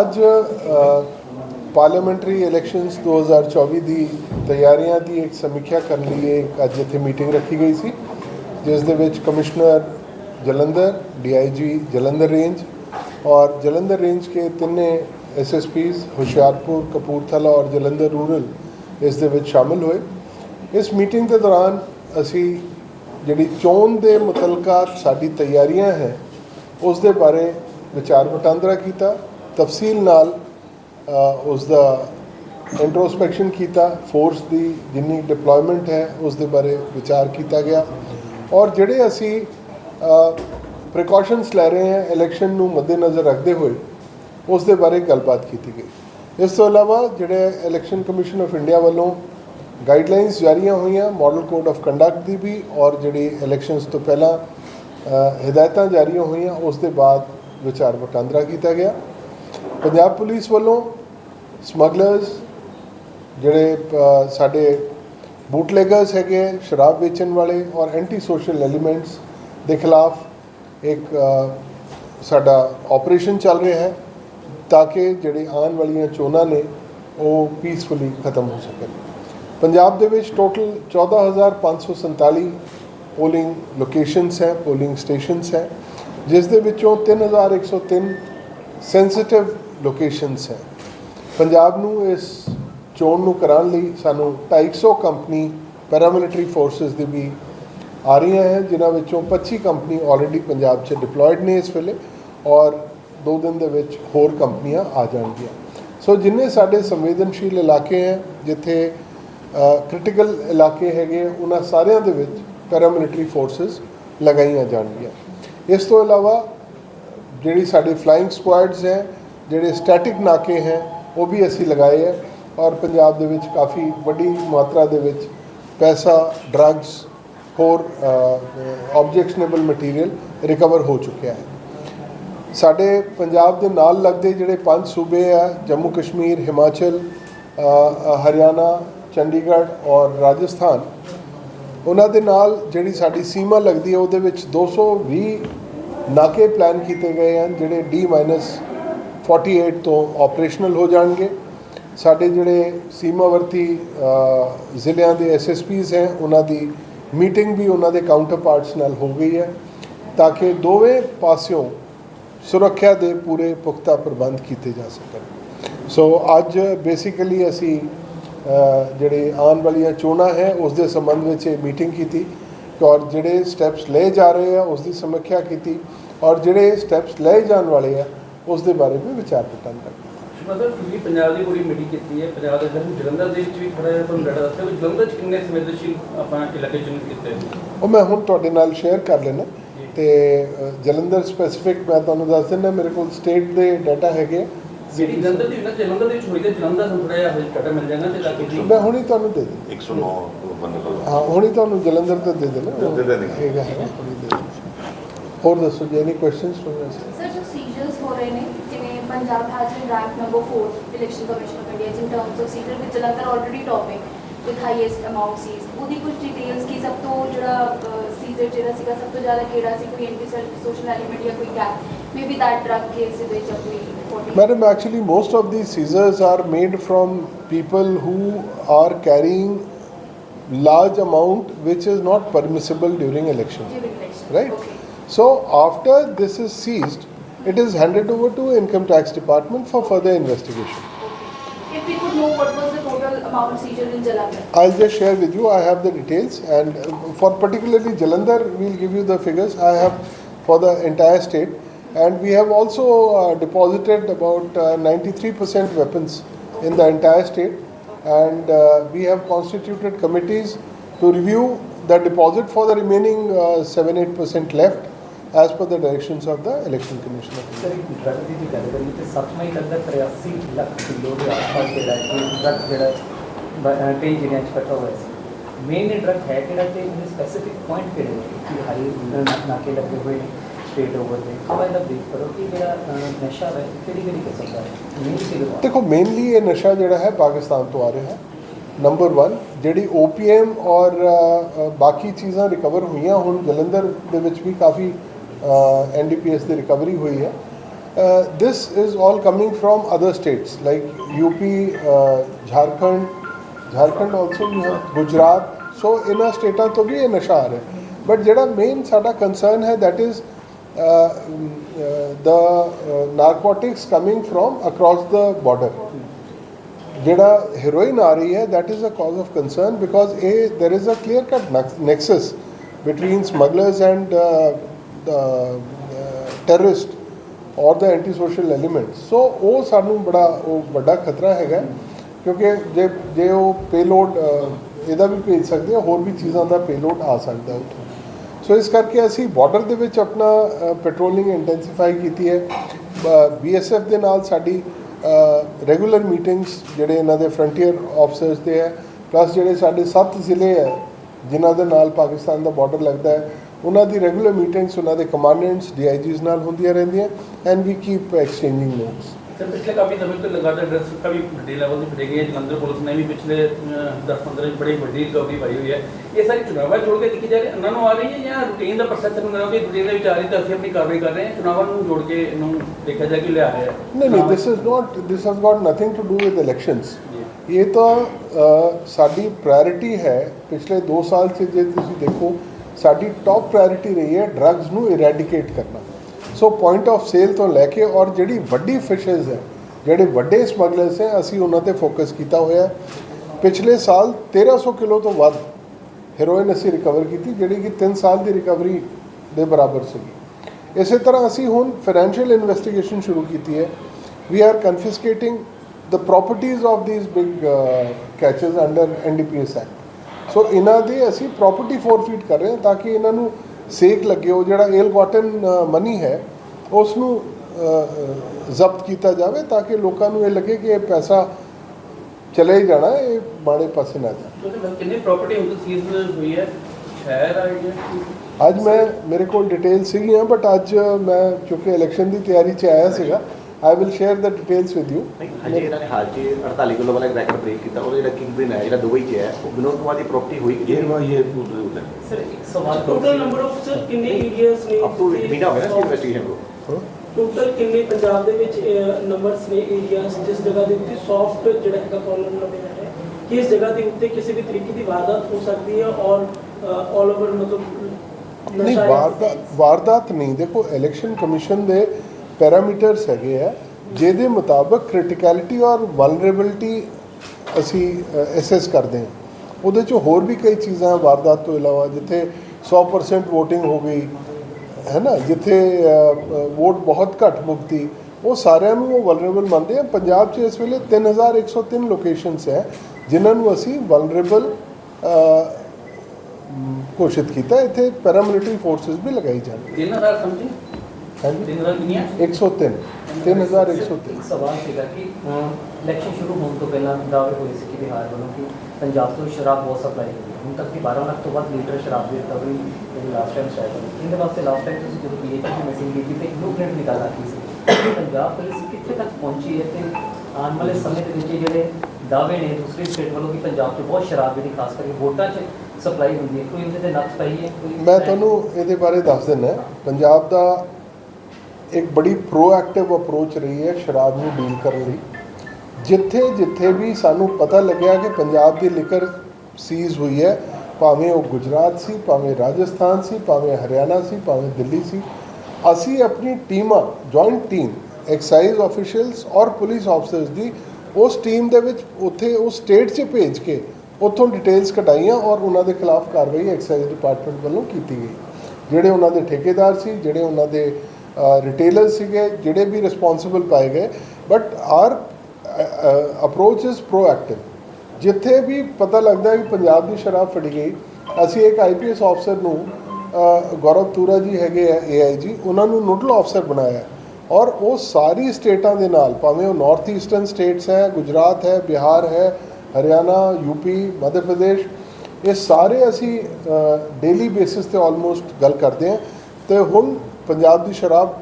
ਅੱਜ ਅ, parliamentary elections 2024 ਦੀ ਤਿਆਰੀਆਂ ਦੀ ਇੱਕ ਸਮੀਖਿਆ ਕਰਨ ਲਈ ਇੱਕ ਅੱਜ ਇੱਥੇ ਮੀਟਿੰਗ ਰੱਖੀ ਗਈ ਸੀ ਜਿਸ ਦੇ ਵਿੱਚ commissioner Jalandhar DIG Jalandhar range ਔਰ ਜਲੰਧਰ ਰੇਂਜ ਕੇ ਤਿੰਨੇ ਐਸਐਸਪੀਜ਼ ਹੁਸ਼ਿਆਰਪੁਰ ਕਪੂਰਥਲਾ ਔਰ ਜਲੰਧਰ ਰੂਰਲ ਇਸ ਦੇ ਵਿੱਚ ਸ਼ਾਮਲ ਹੋਏ। ਇਸ ਮੀਟਿੰਗ ਦੇ ਦੌਰਾਨ ਅਸੀਂ ਜਿਹੜੀ ਚੋਣ ਦੇ ਮੁਤਲਕਾ ਸਾਡੀ ਤਿਆਰੀਆਂ ਹੈ ਉਸ ਦੇ ਬਾਰੇ ਵਿਚਾਰ ਵਟਾਂਦਰਾ ਕੀਤਾ ਤਫਸੀਲ ਨਾਲ ਅ, ਉਸ ਦਾ ਇੰਟਰੋਸਪੈਕਸ਼ਨ ਕੀਤਾ ਫੋਰਸ ਦੀ ਜਿੰਨੀ ਡਿਪਲੋਇਮੈਂਟ ਹੈ ਉਸ ਦੇ ਬਾਰੇ ਵਿਚਾਰ ਕੀਤਾ ਗਿਆ। ਔਰ ਜਿਹੜੇ ਅਸੀਂ ਪ੍ਰੀਕਾਸ਼ਨਸ ਲੈ ਰਹੇ ਹਾਂ ਇਲੈਕਸ਼ਨ ਨੂੰ ਮੱਦੇਨਜ਼ਰ ਰੱਖਦੇ ਹੋਏ ਉਸ ਦੇ ਬਾਰੇ ਗੱਲਬਾਤ ਕੀਤੀ ਗਈ। ਇਸ ਤੋਂ ਇਲਾਵਾ ਜਿਹੜੇ ਇਲੈਕਸ਼ਨ ਕਮਿਸ਼ਨ ਆਫ ਇੰਡੀਆ ਵੱਲੋਂ ਗਾਈਡਲਾਈਨਸ ਜਾਰੀਆਂ ਹੋਈਆਂ ਮਾਡਲ ਕੋਡ ਆਫ ਕੰਡਕਟ ਦੀ ਵੀ ਔਰ ਜਿਹੜੀ ਇਲੈਕਸ਼ਨਸ ਤੋਂ ਪਹਿਲਾਂ ਹਦਾਇਤਾਂ ਜਾਰੀਆਂ ਹੋਈਆਂ ਉਸ ਦੇ ਬਾਅਦ ਵਿਚਾਰ ਵਟਾਂਦਰਾ ਕੀਤਾ ਗਿਆ। ਪੰਜਾਬ ਪੁਲਿਸ ਵੱਲੋਂ ਸਮਗਲਰਸ ਜਿਹੜੇ ਸਾਡੇ ਬੂਟਲੇਗਰਸ ਹੈਗੇ ਹੈ, ਸ਼ਰਾਬ ਵੇਚਣ ਵਾਲੇ ਔਰ ਐਂਟੀ ਸੋਸ਼ਲ ਐਲੀਮੈਂਟਸ ਦੇ ਖਿਲਾਫ ਇੱਕ ਸਾਡਾ ਆਪਰੇਸ਼ਨ ਚੱਲ ਰਿਹਾ ਹੈ ਤਾਂ ਕਿ ਜਿਹੜੇ ਆਉਣ ਵਾਲੀਆਂ ਚੋਣਾਂ ਨੇ ਉਹ ਪੀਸਫੁਲੀ ਖਤਮ ਹੋ ਸਕਣ। ਪੰਜਾਬ ਦੇ ਵਿੱਚ ਟੋਟਲ 14547 ਪੋਲਿੰਗ ਲੋਕੇਸ਼ਨਸ ਹੈ ਪੋਲਿੰਗ ਸਟੇਸ਼ਨਸ ਹੈ ਜਿਸ ਦੇ ਵਿੱਚੋਂ 3103 ਸੈਂਸਿਟਿਵ ਲੋਕੇਸ਼ਨਸ ਹੈ। ਪੰਜਾਬ ਨੂੰ ਇਸ ਚੋਣ ਨੂੰ ਕਰਾਉਣ ਲਈ ਸਾਨੂੰ 250 ਕੰਪਨੀ ਪੈਰਾਮਿਲਟਰੀ ਫੋਰਸਸ ਦੀ ਵੀ ਆ ਰਹੀਆਂ ਹੈ, ਜਿਨ੍ਹਾਂ ਵਿੱਚੋਂ 25 ਕੰਪਨੀ ਆਲਰੇਡੀ ਪੰਜਾਬ 'ਚ ਡਿਪਲੋਇਡ ਨੇ ਇਸ ਵੇਲੇ ਔਰ ਦੋ ਦਿਨ ਦੇ ਵਿੱਚ ਹੋਰ ਕੰਪਨੀਆਂ ਆ ਜਾਣਗੀਆਂ। ਸੋ ਜਿੰਨੇ ਸਾਡੇ ਸੰਵੇਦਨਸ਼ੀਲ ਇਲਾਕੇ ਹੈ, ਜਿੱਥੇ ਕ੍ਰਿਟੀਕਲ ਇਲਾਕੇ ਹੈਗੇ, ਉਹਨਾਂ ਸਾਰਿਆਂ ਦੇ ਵਿੱਚ ਪੈਰਾਮਿਲਟਰੀ ਫੋਰਸਸ ਲਗਾਈਆਂ ਜਾਣਗੀਆਂ। ਇਸ ਤੋਂ ਇਲਾਵਾ ਜਿਹੜੀ ਸਾਡੇ ਫਲਾਈਂਗ ਸਕੁਆਡਸ ਹੈ ਜਿਹੜੇ ਸਟੈਟਿਕ ਨਾਕੇ ਹੈ, ਉਹ ਵੀ ਅਸੀਂ ਲਗਾਏ ਹੈ ਔਰ ਪੰਜਾਬ ਦੇ ਵਿੱਚ ਕਾਫੀ ਵੱਡੀ ਮਾਤਰਾ ਦੇ ਵਿੱਚ ਪੈਸਾ ਡਰੱਗਸ ਹੋਰ ਆਬਜੈਕਸ਼ਨੇਬਲ ਮਟੀਰੀਅਲ ਰਿਕਵਰ ਹੋ ਚੁੱਕਿਆ ਹੈ। ਸਾਡੇ ਪੰਜਾਬ ਦੇ ਨਾਲ ਲੱਗਦੇ ਜਿਹੜੇ ਪੰਜ ਸੂਬੇ ਆ, ਜੰਮੂ ਕਸ਼ਮੀਰ, ਹਿਮਾਚਲ ਹਰਿਆਣਾ, ਚੰਡੀਗੜ੍ਹ ਔਰ ਰਾਜਸਥਾਨ, ਉਹਨਾਂ ਦੇ ਨਾਲ ਜਿਹੜੀ ਸਾਡੀ ਸੀਮਾ ਲੱਗਦੀ ਹੈ, ਉਹਦੇ ਵਿੱਚ 220 ਨਾਕੇ ਪਲਾਨ ਕੀਤੇ ਗਏ ਹਨ, ਜਿਹੜੇ D-48 ਤੋਂ ਆਪਰੇਸ਼ਨਲ ਹੋ ਜਾਣਗੇ। ਸਾਡੇ ਜਿਹੜੇ ਸੀਮਾਵਰਤੀ ਜ਼ਿਲ੍ਹਿਆਂ ਦੇ ਐਸਐਸਪੀਜ਼ ਹੈ, ਉਹਨਾਂ ਦੀ ਮੀਟਿੰਗ ਵੀ ਉਹਨਾਂ ਦੇ ਕਾਊਂਟਰਪਾਰਟਸ ਨਾਲ ਹੋ ਗਈ ਹੈ, ਤਾਂ ਕਿ ਦੋਵੇਂ ਪਾਸਿਓਂ ਸੁਰੱਖਿਆ ਦੇ ਪੂਰੇ ਪੁਖਤਾ ਪ੍ਰਬੰਧ ਕੀਤੇ ਜਾ ਸਕਣ। ਸੋ ਅੱਜ ਬੇਸਿਕਲੀ ਅਸੀਂ ਜਿਹੜੇ ਆਉਣ ਵਾਲੀਆਂ ਚੋਣਾਂ ਹੈ, ਉਸ ਦੇ ਸੰਬੰਧ ਵਿੱਚ ਇਹ ਮੀਟਿੰਗ ਕੀਤੀ ਔਰ ਜਿਹੜੇ ਸਟੈਪਸ ਲਏ ਜਾ ਰਹੇ ਆ, ਉਸ ਦੀ ਸਮੀਖਿਆ ਕੀਤੀ ਔਰ ਜਿਹੜੇ ਸਟੈਪਸ ਲਏ ਜਾਣ ਵਾਲੇ ਆ ਉਸ ਦੇ ਬਾਰੇ ਵੀ ਵਿਚਾਰ ਵਟਾਂਦਰਾ ਕੀਤਾ ਮਤਲਬ ਤੁਸੀਂ ਪੰਜਾਬ ਦੀ ਪੂਰੀ ਮੀਟਿੰਗ ਕੀਤੀ ਹੈ। ਪੰਜਾਬ ਦੇ ਅੰਦਰ ਜਲੰਧਰ ਦੇ ਵਿੱਚ ਵੀ ਥੋੜਾ ਜਿਹਾ ਤੁਹਾਨੂੰ ਡਾਟਾ ਦੱਸਿਆ। ਵੀ ਜਲੰਧਰ ਚ ਕਿੰਨੇ ਸੰਵੇਦਨਸ਼ੀਲ ਆਪਾਂ ਇਲਾਕੇ ਚੁਣ ਕੀਤੇ ਉਹ ਮੈਂ ਹੁਣ ਤੁਹਾਡੇ ਨਾਲ ਸ਼ੇਅਰ ਕਰ ਲੈਣਾ ਤੇ ਜਲੰਧਰ ਸਪੈਸੀਫਿਕ ਮੈਂ ਤੁਹਾਨੂੰ ਦੱਸ ਦਿੰਦਾ ਮੇਰੇ ਕੋਲ ਸਟੇਟ ਦੇ ਡਾਟਾ ਹੈਗੇ। ਜਿਹੜੀ ਜਲੰਧਰ ਦੀ ਨਾ ਜਲੰਧਰ ਦੇ ਵਿੱਚ ਹੋਈ ਤੇ ਜਲੰਧਰ ਨੂੰ ਥੋੜਾ ਜਿਹਾ ਡਾਟਾ ਮਿਲ ਜਾਣਾ ਤੇ ਇਲਾਕੇ ਦੀ ਮੈਂ ਹੁਣੀ ਤੁਹਾਨੂੰ ਦੇ ਦਿੰਦਾ। 109 ਬੰਦੇ ਹਾਂ ਹੁਣੀ ਤੁਹਾਨੂੰ ਜਲੰਧਰ ਤੋਂ ਦੇ ਦੇਣਾ ਦੇ ਦੇਣਾ। ਹੋਰ ਦੱਸੋ ਜੀ ਐਨੀ ਕੁਐਸਚਨਸ ਫਰਮ ਸਰ ਰਹੇ ਨੇ ਜਿਵੇਂ Punjab has been rank number 4 election commission of India in terms of seizure ਵਿੱਚ Jalandhar already topping with highest amount seize ਉਹਦੀ ਕੁਝ ਡਿਟੇਲਸ ਕੀ ਸਭ ਤੋਂ ਜਿਹੜਾ ਸੀਜ਼ਰ ਜਿਹੜਾ ਸੀਗਾ ਸਭ ਤੋਂ ਜ਼ਿਆਦਾ ਕਿਹੜਾ ਸੀ ਕੋਈ ਐਂਟੀ ਸੋਸ਼ਲ ਐਲੀਮੈਂਟ ਜਾਂ ਕੋਈ gap maybe that drug case ਦੇ ਵਿੱਚ ਆਪਣੀ reporting Madam, actually, most of these seizures are made from people who are carrying large amount which is not permissible during election. during election Right. okay So after this is seized, it is handed over to income tax department for further investigation. if we could know what was the total amount seizure in Jalandhar I'll just share with you. I have the details, and uh, for particularly Jalandhar, we'll give you the figures. I have for the entire state, and we have also uh, deposited about uh, 93% weapons in the entire state, and uh, we have constituted committees to review the deposit for the remaining uh, seven eight percent left, per the directions of the election commission. of India. Sir drug ਦੀ ਜੇ ਗੱਲ ਕਰੀਏ ਤੇ ਸੱਚ ਮੈਂ ਲੱਗਦਾ 83 lakh kilo ਦੇ ਆਸ-ਪਾਸ ਜਿਹੜਾ ਹੈ ਡਰਗ ਜਿਹੜਾ ਕਈ 'ਚ ਇਕੱਠਾ ਹੋਇਆ ਸੀ ਮੇਨ ਡਰਗ ਹੈ ਕਿਹੜਾ ਤੇ ਇਹਦੇ ਸਪੈਸੀਫਿਕ ਪੁਆਇੰਟ ਕਿਹੜੇ ਨੇ ਕਿ ਹਾਈ ਨਾਕੇ ਲੱਗੇ ਹੋਏ ਨੇ ਸਟੇਟ ਓਵਰ ਦੇ ਥੋੜਾ ਇਹਦਾ ਬਰੀਫ ਕਰੋ ਕਿ ਜਿਹੜਾ ਨਸ਼ਾ ਹੈ ਕਿਹੜੀ ਕਿਹੜੀ ਕਿਸਮ ਦਾ ਹੈ ਮੇਨ ਕਿਹਦੇ ਤੋਂ ਦੇਖੋ ਮੇਨਲੀ ਇਹ ਨਸ਼ਾ ਜਿਹੜਾ ਹੈ ਪਾਕਿਸਤਾਨ ਤੋਂ ਆ ਰਿਹਾ ਹੈ ਨੰਬਰ 1 ਜਿਹੜੀ ਓਪੀਐਮ ਔਰ ਬਾਕੀ ਚੀਜ਼ਾਂ ਰਿਕਵਰ ਹੋਈਆਂ ਹੁਣ ਜਲੰਧਰ ਦੇ ਵਿੱਚ ਵੀ ਕਾਫੀ ਐਨਡੀਪੀਐਸ ਦੀ ਰਿਕਵਰੀ ਹੋਈ ਹੈ Uh, this is all coming from other states like UP, uh, Jharkhand, Jharkhand also we have Gujarat. So ਇਹਨਾਂ ਸਟੇਟਾਂ ਤੋਂ ਵੀ ਇਹ ਨਸ਼ਾ ਆ ਰਿਹਾ ਬਟ ਜਿਹੜਾ ਮੇਨ ਸਾਡਾ ਕੰਸਰਨ ਹੈ that is uh, the uh, narcotics coming from across the border. ਜਿਹੜਾ ਹੈਰੋਇਨ ਆ ਰਹੀ ਹੈ that is a cause of concern because a there is a clear cut nexus between smugglers and uh, the uh, terrorist or the anti social elements so ਉਹ ਸਾਨੂੰ ਬੜਾ ਉਹ ਵੱਡਾ ਖਤਰਾ ਹੈਗਾ ਕਿਉਂਕਿ ਜੇ ਜੇ ਉਹ ਪੇਲੋਡ ਇਹਦਾ ਵੀ ਭੇਜ ਸਕਦੇ ਆ ਹੋਰ ਵੀ ਚੀਜ਼ਾਂ ਦਾ ਪੇਲੋਡ ਆ ਸਕਦਾ ਉੱਥੋਂ ਸੋ ਇਸ ਕਰਕੇ ਅਸੀਂ ਬਾਰਡਰ ਦੇ ਵਿੱਚ ਆਪਣਾ ਪੈਟਰੋਲਿੰਗ ਇੰਟੈਂਸੀਫਾਈ ਕੀਤੀ ਹੈ ਬੀਐਸਐਫ ਦੇ ਨਾਲ ਸਾਡੀ ਰੈਗੂਲਰ ਮੀਟਿੰਗਸ ਜਿਹੜੇ ਇਹਨਾਂ ਦੇ ਫਰੰਟੀਅਰ ਆਫਸਰਸ ਦੇ ਹੈ ਪਲੱਸ ਜਿਹੜੇ ਸਾਡੇ ਸੱਤ ਜ਼ਿਲ੍ਹੇ ਹੈ ਜਿਨ੍ਹਾਂ ਦੇ ਨਾਲ ਪਾਕਿਸਤਾਨ ਦਾ ਬਾਰਡਰ ਲੱਗਦਾ ਹੈ ਉਹਨਾਂ ਦੀ ਰੈਗੂਲਰ ਮੀਟਿੰਗਸ ਉਹਨਾਂ ਦੇ ਕਮਾਂਡੈਂਟਸ ਡੀਆਈਜੀਸ ਨਾਲ ਹੁੰਦੀਆਂ ਰਹਿੰਦੀਆਂ and we keep exchanging notes sir ਕਾਫੀ ਸਮੇਂ ਲਗਾਤਾਰ ਡਰੱਗਸ ਕਾਫੀ ਲੈਵਲ ਤੇ ਫੜੇ ਗਏ ਜਲੰਧਰ ਪੁਲਿਸ ਨੇ ਵੀ ਪਿਛਲੇ 10-15 ਵਿੱਚ ਬੜੀ ਵੱਡੀ ਰਿਕਵਰੀ ਪਾਈ ਹੋਈ ਹੈ। ਇਹ ਸਾਰੀ ਚੁਣਾਵਾਂ ਜੋੜ ਕੇ ਦੇਖੀ ਜਾ ਰਹੀ ਹੈ? ਜਾਂ। ਨੂੰ ਸਾਡੀ ਹੈ ਪਿਛਲੇ 2 ਸਾਲ 'ਚ ਜੇ ਤੁਸੀਂ ਦੇਖੋ ਸਾਡੀ ਟਾਪ ਪ੍ਰਾਇੋਰਟੀ ਰਹੀ ਹੈ ਡਰੱਗਸ ਨੂੰ ਇਰੈਡੀਕੇਟ ਕਰਨਾ। ਸੋ ਪੁਆਇੰਟ ਆਫ ਸੇਲ ਤੋਂ ਲੈ ਕੇ ਔਰ ਜਿਹੜੀ ਵੱਡੀ ਫਿਸ਼ਰਸ ਹੈ ਜਿਹੜੇ ਵੱਡੇ ਸਮਗਲਰਸ ਹੈ ਅਸੀਂ ਉਹਨਾਂ ਤੇ ਫੋਕਸ ਕੀਤਾ ਹੋਇਆ ਪਿਛਲੇ ਸਾਲ 1300 ਕਿਲੋ ਤੋਂ ਵੱਧ ਹੈਰੋਇਨ ਅਸੀਂ ਰਿਕਵਰ ਕੀਤੀ ਜਿਹੜੀ ਕਿ 3 ਸਾਲ ਦੀ ਰਿਕਵਰੀ ਦੇ ਬਰਾਬਰ ਸੀਗੀ। ਇਸੇ ਤਰ੍ਹਾਂ ਅਸੀਂ ਹੁਣ ਫਾਈਨੈਂਸ਼ੀਅਲ ਇਨਵੈਸਟੀਗੇਸ਼ਨ ਸ਼ੁਰੂ ਕੀਤੀ ਹੈ। We are confiscating the properties of these big uh, catches under NDPS Act so ਇਹਨਾਂ ਦੀ ਅਸੀਂ ਪ੍ਰਾਪਰਟੀ ਫੋਰਫੀਟ ਕਰ ਰਹੇ ਹਾਂ ਤਾਂ ਕਿ ਇਹਨਾਂ ਨੂੰ ਸੇਕ ਲੱਗੇ ਉਹ ਜਿਹੜਾ ਏਲ ਗਾਟਨ ਮਨੀ ਹੈ ਉਸ ਨੂੰ ਜ਼ਬਤ ਕੀਤਾ ਜਾਵੇ ਤਾਂ ਕਿ ਲੋਕਾਂ ਨੂੰ ਇਹ ਲੱਗੇ ਕਿ ਇਹ ਪੈਸਾ ਚਲੇ ਹੀ ਜਾਣਾ ਇਹ ਮਾੜੇ ਪਾਸੇ ਨਾ ਵਿੱਚ ਕਿੰਨੀ ਪ੍ਰਾਪਰਟੀ ਹੁਣ ਸੀਜ਼ ਹੋਈ ਹੈ? ਸ਼ਹਿਰ ਆ ਜਾਂ ਅੱਜ ਮੈਂ ਮੇਰੇ ਕੋਲ ਡਿਟੇਲ ਸੀਗੀਆਂ ਬਟ ਅੱਜ ਮੈਂ ਕਿਉਂਕਿ ਇਲੈਕਸ਼ਨ ਦੀ ਤਿਆਰੀ 'ਚ ਆਇਆ ਸੀਗਾ। I will share the details with you ਹਜੇ ਇਹਨਾਂ ਨੇ ਹਾਲ ਚ 48 ਕਿਲੋ ਵਾਲਾ ਰੈਕਟ ਬ੍ਰੇਕ ਕੀਤਾ ਉਹ ਜਿਹੜਾ ਕਿੰਗ ਪਿਨ ਹੈ ਜਿਹੜਾ ਦੁਬਈ 'ਚ ਹੈ ਉਹ ਵਿਨੋਦ ਕੁਮਾਰ ਦੀ ਪ੍ਰਾਪਰਟੀ ਹੋਈ ਕਿ ਇਹ ਵਾ ਇਹ ਪੂਰੀ ਹੈ ਸਰ ਇੱਕ ਸਵਾਲ ਟੋਟਲ ਨੰਬਰ ਆਫ ਸਰ ਕਿੰਨੇ ਏਰੀਆਸ ਨੇ? ਅਪ ਟੂ ਮੀਨਾ ਹੋਇਆ ਨਾ ਇਨਵੈਸਟੀਗੇਸ਼ਨ ਕੋ ਟੋਟਲ ਕਿੰਨੇ ਪੰਜਾਬ ਦੇ ਵਿੱਚ ਨੰਬਰਸ ਨੇ ਏਰੀਆਸ ਜਿਸ ਜਗ੍ਹਾ ਦੇ ਉੱਤੇ ਸੌਫਟ ਜਿਹੜਾ ਹੈਗਾ ਕਾਲਮ ਲੱਭਿਆ ਹੈ ਕਿ ਇਸ ਜਗ੍ਹਾ ਦੇ ਉੱਤੇ ਕਿਸੇ ਵੀ ਤਰੀਕੇ ਦੀ ਵਾਰਦਾਤ ਹੋ ਸਕਦੀ ਹੈ ਔਰ ਆਲ ਓਵਰ ਮਤਲਬ ਨਹੀਂ ਵਾਰਦਾਤ ਵਾਰਦਾਤ ਨਹੀਂ ਦੇਖੋ ਇਲੈਕਸ਼ਨ ਕਮਿਸ਼ਨ ਦੇ ਪੈਰਾਮੀਟਰਸ ਹੈਗੇ ਆ, ਜਿਹਦੇ ਮੁਤਾਬਕ ਕ੍ਰਿਟੀਕੈਲਿਟੀ ਔਰ ਵਲਨਰੇਬਿਲਟੀ ਅਸੀਂ ਅਸੈਸ ਕਰਦੇ ਹਾਂ। ਉਹਦੇ ਚ ਹੋਰ ਵੀ ਕਈ ਚੀਜ਼ਾਂ ਵਾਰਦਾਤ ਤੋਂ ਇਲਾਵਾ, ਜਿੱਥੇ 100% VOTING ਹੋ ਗਈ, ਹੈ ਨਾ? ਜਿੱਥੇ ਵੋਟ ਬਹੁਤ ਘੱਟ ਮੁਕਤੀ ਉਹ ਸਾਰਿਆਂ ਨੂੰ ਉਹ ਵਲਨਰੇਬਲ ਮੰਨਦੇ ਆ। ਪੰਜਾਬ 'ਚ ਇਸ ਵੇਲੇ 3103 ਲੋਕੇਸ਼ਨਸ ਹੈ, ਜਿਨ੍ਹਾਂ ਨੂੰ ਅਸੀਂ ਵਲਨਰੇਬਲ ਘੋਸ਼ਿਤ ਕੀਤਾ। ਇੱਥੇ ਪੈਰਾਮਿਲਟਰੀ ਫੋਰਸਸ ਵੀ ਲਗਾਈ ਜਾਣ ਤਿੰਨ ਹਜ਼ਾਰ ਸਮਝੀ ਹਾਂਜੀ ਤਿੰਨ ਹਜ਼ਾਰ ਕਿੰਨੀਆਂ 103 3103 ਇੱਕ ਸਵਾਲ ਸੀਗਾ ਕਿ ਇਲੈਕਸ਼ਨ ਸ਼ੁਰੂ ਹੋਣ ਤੋਂ ਪਹਿਲਾਂ ਦਾਅਵੇ ਹੋਏ ਸੀ ਕਿ ਬਿਹਾਰ ਵੱਲੋਂ ਕਿ ਪੰਜਾਬ ਤੋਂ ਸ਼ਰਾਬ ਬਹੁਤ ਸਪਲਾਈ ਹੋਈ ਹੈ। ਹੁਣ ਤੱਕ ਦੀ 12 ਲੱਖ ਤੋਂ ਵੱਧ ਲੀਟਰ ਸ਼ਰਾਬ ਦੀ ਰਿਕਵਰੀ ਜਿਹੜੀ ਲਾਸਟ ਟਾਈਮ ਸ਼ਾਇਦ ਹੋਈ ਇਹਦੇ ਵਾਸਤੇ ਲਾਸਟ ਟਾਈਮ ਤੁਸੀਂ ਜਦੋਂ ਪੀਏਚੀ ਦੀ ਮੀਟਿੰਗ ਕੀਤੀ ਤੇ ਬਲੂਪ੍ਰਿੰਟ ਨਿਕਾਲ ਰੱਖੀ ਸੀ ਕਿ ਪੰਜਾਬ ਪੁਲਿਸ ਕਿੱਥੇ ਤੱਕ ਪਹੁੰਚੀ ਹੈ ਤੇ ਆਉਣ ਵਾਲੇ ਸਮੇਂ ਦੇ ਵਿੱਚ ਜਿਹੜੇ ਦਾਅਵੇ ਨੇ ਦੂਸਰੀ ਸਟੇਟ ਵੱਲੋਂ ਕਿ ਪੰਜਾਬ 'ਚ ਬਹੁਤ ਸ਼ਰਾਬ ਜਿਹੜੀ ਖਾਸ ਕਰਕੇ ਵੋਟਾਂ 'ਚ ਸਪਲਾਈ ਹੁੰਦੀ ਹੈ ਕੋਈ ਉਹਦੇ ਤੇ ਨੱਥ ਪਈ ਹੈ ਕੋਈ ਮੈਂ ਤੁਹਾਨੂੰ ਇਹਦੇ ਬਾਰੇ ਦੱਸ ਦਿੰਦਾ ਪੰਜਾਬ ਦਾ ਇੱਕ ਬੜੀ ਪ੍ਰੋਐਕਟਿਵ ਅਪਰੋਚ ਰਹੀ ਹੈ ਸ਼ਰਾਬ ਨੂੰ ਡੀਲ ਕਰਨ ਲਈ। ਜਿੱਥੇ ਜਿੱਥੇ ਵੀ ਸਾਨੂੰ ਪਤਾ ਲੱਗਿਆ ਕਿ ਪੰਜਾਬ ਦੀ ਲਿਕਰ ਸੀਜ਼ ਹੋਈ ਹੈ, ਭਾਵੇਂ ਉਹ ਗੁਜਰਾਤ ਸੀ, ਭਾਵੇਂ ਰਾਜਸਥਾਨ ਸੀ, ਭਾਵੇਂ ਹਰਿਆਣਾ ਸੀ, ਭਾਵੇਂ ਦਿੱਲੀ ਸੀ, ਅਸੀਂ ਆਪਣੀ ਟੀਮਾਂ ਜੁਆਇੰਟ ਟੀਮ ਐਕਸਾਈਜ਼ ਆਫੀਸ਼ੀਅਲਸ ਔਰ ਪੁਲਿਸ ਆਫਸਰਸ ਦੀ ਉਸ ਟੀਮ ਦੇ ਵਿੱਚ ਉੱਥੇ ਉਸ ਸਟੇਟ 'ਚ ਭੇਜ ਕੇ ਉੱਥੋਂ ਡਿਟੇਲਸ ਕਢਾਈਆਂ ਔਰ ਉਹਨਾਂ ਦੇ ਖਿਲਾਫ ਕਾਰਵਾਈ ਐਕਸਾਈਜ਼ ਡਿਪਾਰਟਮੈਂਟ ਵੱਲੋਂ ਕੀਤੀ ਗਈ। ਜਿਹੜੇ ਉਹਨਾਂ ਦੇ ਠੇਕੇਦਾਰ ਸੀ, ਜਿਹੜੇ ਉਹਨਾਂ ਦੇ ਰਿਟੇਲਰ ਸੀਗੇ, ਜਿਹੜੇ ਵੀ ਰਿਸਪੌਂਸਿਬਲ ਪਾਏ ਗਏ but our approach is proactive ਜਿੱਥੇ ਵੀ ਪਤਾ ਲੱਗਦਾ ਹੈ ਕਿ ਪੰਜਾਬ ਦੀ ਸ਼ਰਾਬ ਫੜੀ ਗਈ, ਅਸੀਂ ਇੱਕ ਆਈਪੀਐਸ ਅਫਸਰ ਨੂੰ ਗੌਰਵ ਤੂਰਾ ਜੀ ਹੈਗੇ ਆ ਏਆਈਜੀ ਉਹਨਾਂ ਨੂੰ ਨੋਡਲ ਅਫਸਰ ਬਣਾਇਆ। ਔਰ ਉਹ ਸਾਰੀ ਸਟੇਟਾਂ ਦੇ ਨਾਲ, ਭਾਵੇਂ ਉਹ ਨਾਰਥ ਈਸਟਰਨ ਸਟੇਟਸ ਹੈ, ਗੁਜਰਾਤ ਹੈ, ਬਿਹਾਰ ਹੈ, ਹਰਿਆਣਾ ਯੂਪੀ ਮੱਧ ਪ੍ਰਦੇਸ਼, ਇਹ ਸਾਰੇ ਅਸੀਂ ਡੇਲੀ ਬੇਸਿਸ ਤੇ ਆਲਮੋਸਟ ਗੱਲ ਕਰਦੇ ਹਾਂ। ਤੇ ਹੁਣ ਪੰਜਾਬ ਦੀ ਸ਼ਰਾਬ